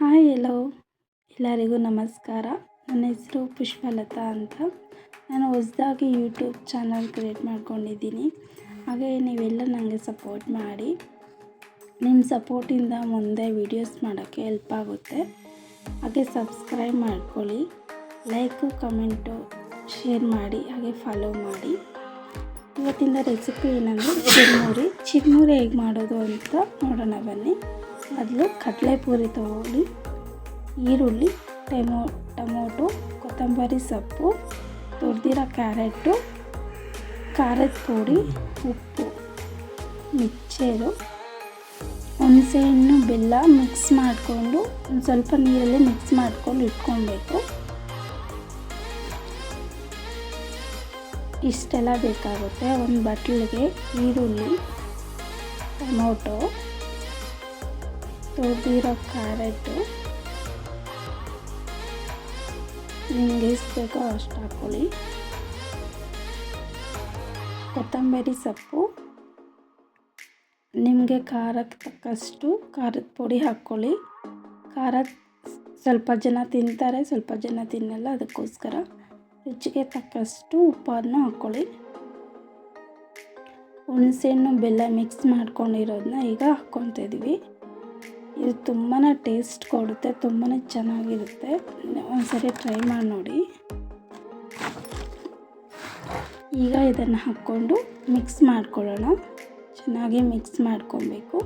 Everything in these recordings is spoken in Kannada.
ಹಾಯ್ ಎಲ್ಲೋ ಎಲ್ಲರಿಗೂ ನಮಸ್ಕಾರ. ನನ್ನ ಹೆಸರು ಪುಷ್ಪಲತಾ ಅಂತ. ನಾನು ಹೊಸದಾಗಿ ಯೂಟ್ಯೂಬ್ ಚಾನಲ್ ಕ್ರಿಯೇಟ್ ಮಾಡ್ಕೊಂಡಿದ್ದೀನಿ. ಹಾಗೆ ನೀವೆಲ್ಲ ನನಗೆ ಸಪೋರ್ಟ್ ಮಾಡಿ. ನಿಮ್ಮ ಸಪೋರ್ಟಿಂದ ಮುಂದೆ ವೀಡಿಯೋಸ್ ಮಾಡೋಕ್ಕೆ ಹೆಲ್ಪ್ ಆಗುತ್ತೆ. ಹಾಗೆ ಸಬ್ಸ್ಕ್ರೈಬ್ ಮಾಡ್ಕೊಳ್ಳಿ. ಲೈಕು ಕಮೆಂಟು ಶೇರ್ ಮಾಡಿ, ಹಾಗೆ ಫಾಲೋ ಮಾಡಿ. ಇವತ್ತಿನ ರೆಸಿಪಿ ಏನಂದರೆ ಚಿರ್ಮುರಿ. ಚಿರ್ಮುರಿ ಹೇಗೆ ಮಾಡೋದು ಅಂತ ನೋಡೋಣ ಬನ್ನಿ. ಮೊದಲು ಕಡಲೆಪುರಿ ತಗೊಳ್ಳಿ ಈರುಳ್ಳಿ, ಟೆಮೊ, ಟೊಮೊಟೊ, ಕೊತ್ತಂಬರಿ ಸೊಪ್ಪು, ತುರಿದಿರೋ ಕ್ಯಾರೆಟು, ಖಾರದ ಪುಡಿ, ಉಪ್ಪು, ಮಿಕ್ಚರು, ಹುಣಸೆಹಣ್ಣು, ಬೆಲ್ಲ ಮಿಕ್ಸ್ ಮಾಡಿಕೊಂಡು, ಒಂದು ಸ್ವಲ್ಪ ನೀರಲ್ಲಿ ಮಿಕ್ಸ್ ಮಾಡ್ಕೊಂಡು ಇಟ್ಕೊಬೇಕು ಇಷ್ಟೆಲ್ಲ ಬೇಕಾಗುತ್ತೆ. ಒಂದು ಬಟ್ಲಿಗೆ ಈರುಳ್ಳಿ, ಟೊಮೊಟೊ ತುರಿದಿರೋ ಕ್ಯಾರೆಟು. ನಿಮಗೆ ಎಷ್ಟು ಬೇಕೋ ಅಷ್ಟು ಹಾಕ್ಕೊಳ್ಳಿ. ಕೊತ್ತಂಬರಿ ಸೊಪ್ಪು. ನಿಮಗೆ ಖಾರಕ್ಕೆ ತಕ್ಕಷ್ಟು ಖಾರದ ಪುಡಿ ಹಾಕ್ಕೊಳ್ಳಿ. ಖಾರ ಸ್ವಲ್ಪ ಜನ ತಿಂತಾರೆ, ಸ್ವಲ್ಪ ಜನ ತಿನ್ನಲ್ಲ, ಅದಕ್ಕೋಸ್ಕರ ರುಚಿಗೆ ತಕ್ಕಷ್ಟು ಉಪ್ಪನ್ನು ಹಾಕ್ಕೊಳ್ಳಿ. ಹುಣಸೆಹಣ್ಣು, ಬೆಲ್ಲ ಮಿಕ್ಸ್ ಮಾಡ್ಕೊಂಡಿರೋದನ್ನ ಈಗ ಹಾಕ್ಕೊತಿದ್ವಿ ಇದು ತುಂಬಾ ಟೇಸ್ಟ್ ಕೊಡುತ್ತೆ ತುಂಬಾ ಚೆನ್ನಾಗಿರುತ್ತೆ. ಒಂದ್ಸರಿ ಟ್ರೈ ಮಾಡಿ ನೋಡಿ. ಈಗ ಇದನ್ನು ಹಾಕ್ಕೊಂಡು ಮಿಕ್ಸ್ ಮಾಡ್ಕೊಳ್ಳೋಣ. ಚೆನ್ನಾಗಿ ಮಿಕ್ಸ್ ಮಾಡ್ಕೊಬೇಕು.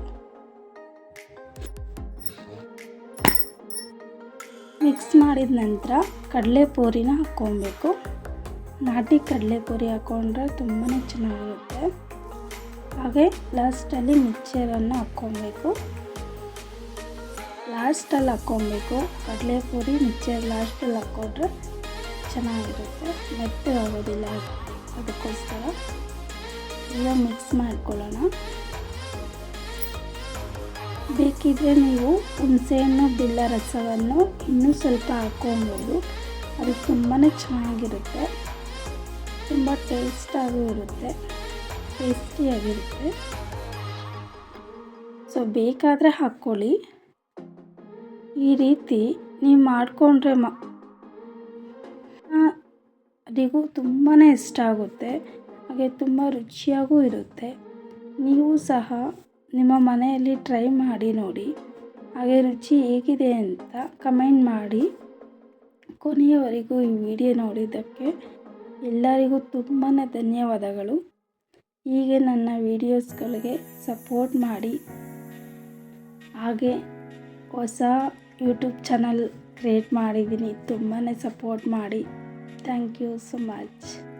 ಮಿಕ್ಸ್ ಮಾಡಿದ ನಂತರ ಕಡಲೆ ಪೂರಿನ ಹಾಕ್ಕೊಬೇಕು. ನಾಟಿ ಕಡಲೆ ಪೂರಿ ಹಾಕ್ಕೊಂಡ್ರೆ ತುಂಬಾ ಚೆನ್ನಾಗಿರುತ್ತೆ. ಹಾಗೆ ಲಾಸ್ಟಲ್ಲಿ ಮಿಕ್ಸರನ್ನು ಹಾಕ್ಕೊಬೇಕು. ಲಾಸ್ಟಲ್ಲಿ ಹಾಕ್ಕೊಬೇಕು. ಕಡಲೆಪುರಿ ಮಿಕ್ಚರ್ ಲಾಸ್ಟಲ್ಲಿ ಹಾಕ್ಕೊಂಡ್ರೆ ಚೆನ್ನಾಗಿರುತ್ತೆ. ಮೆತ್ತಗೆ ಆಗೋದಿಲ್ಲ ಅದಕ್ಕೋಸ್ಕರ. ಈಗ ಮಿಕ್ಸ್ ಮಾಡ್ಕೊಳ್ಳೋಣ. ಬೇಕಿದ್ರೆ ನೀವು ಹುಣಸೆಹಣ್ಣು ಬಿಲ್ಲ ರಸವನ್ನು ಇನ್ನೂ ಸ್ವಲ್ಪ ಹಾಕ್ಕೊಬೋದು. ಅದು ತುಂಬಾ ಚೆನ್ನಾಗಿರುತ್ತೆ. ತುಂಬ ಟೇಸ್ಟಾಗೂ ಇರುತ್ತೆ. ಟೇಸ್ಟಿಯಾಗಿರುತ್ತೆ. ಸೊ, ಬೇಕಾದರೆ ಹಾಕ್ಕೊಳ್ಳಿ. ಈ ರೀತಿ ನೀವು ಮಾಡಿಕೊಂಡ್ರೆ ಮ ಅದಿಗೂ ತುಂಬಾ ಇಷ್ಟ ಆಗುತ್ತೆ. ಹಾಗೆ ತುಂಬ ರುಚಿಯಾಗೂ ಇರುತ್ತೆ. ನೀವು ಸಹ ನಿಮ್ಮ ಮನೆಯಲ್ಲಿ ಟ್ರೈ ಮಾಡಿ ನೋಡಿ. ಹಾಗೆ ರುಚಿ ಹೇಗಿದೆ ಅಂತ ಕಮೆಂಟ್ ಮಾಡಿ. ಕೊನೆಯವರೆಗೂ ಈ ವಿಡಿಯೋ ನೋಡಿದ್ದಕ್ಕೆ ಎಲ್ಲರಿಗೂ ತುಂಬಾ ಧನ್ಯವಾದಗಳು. ಹೀಗೆ ನನ್ನ ವೀಡಿಯೋಸ್ಗಳಿಗೆ ಸಪೋರ್ಟ್ ಮಾಡಿ. ಹಾಗೆ ಹೊಸ ಯೂಟ್ಯೂಬ್ ಚಾನಲ್ ಕ್ರಿಯೇಟ್ ಮಾಡಿದ್ದೀನಿ ತುಂಬಾ ಸಪೋರ್ಟ್ ಮಾಡಿ. Thank you so much.